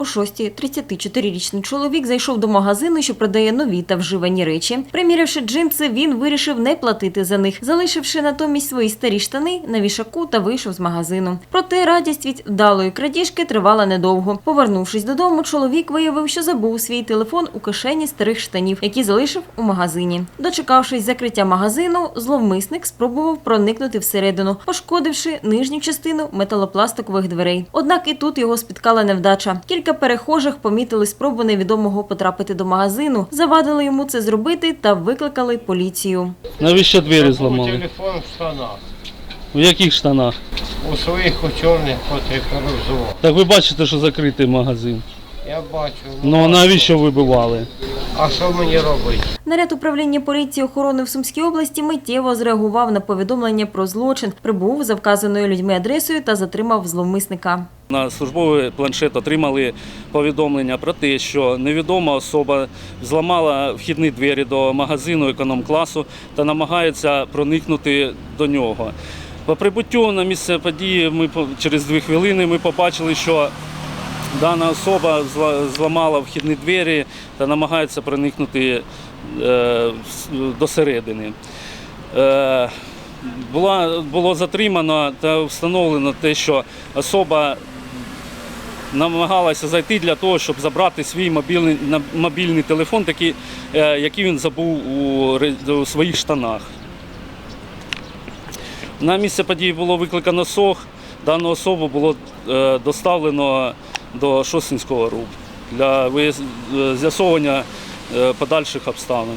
О 6-й 34-річний чоловік зайшов до магазину, що продає нові та вживані речі. Примірявши джинси, він вирішив не платити за них, залишивши натомість свої старі штани на вішаку та вийшов з магазину. Проте радість від вдалої крадіжки тривала недовго. Повернувшись додому, чоловік виявив, що забув свій телефон у кишені старих штанів, які залишив у магазині. Дочекавшись закриття магазину, зловмисник спробував проникнути всередину, пошкодивши нижню частину металопластикових дверей. Однак і тут його спіткала невдача. Кілька перехожих помітили спробу невідомого потрапити до магазину, завадили йому це зробити та викликали поліцію. Навіщо двері зламали? телефон в штанах. У яких штанах? У своїх у чорних, котрих розував. Так ви бачите, що закритий магазин. Я бачу. Ну а навіщо вибивали? А що мені робити? Наряд управління поліції охорони в Сумській області миттєво зреагував на повідомлення про злочин, прибув за вказаною людьми адресою та затримав зловмисника. На службовий планшет отримали повідомлення про те, що невідома особа зламала вхідні двері до магазину економ-класу та намагається проникнути до нього. По прибуттю на місце події ми по- через дві хвилини ми побачили, що дана особа зламала вхідні двері та намагається проникнути е, в- до середини. Е, було затримано та встановлено те, що особа намагалася зайти для того, щоб забрати свій мобільний, мобільний телефон, такий, е, який він забув у, своїх штанах. На місце події було викликано СОГ. Дану особу було доставлено до Шосинського РУБ для е, з'ясовування е, подальших обставин.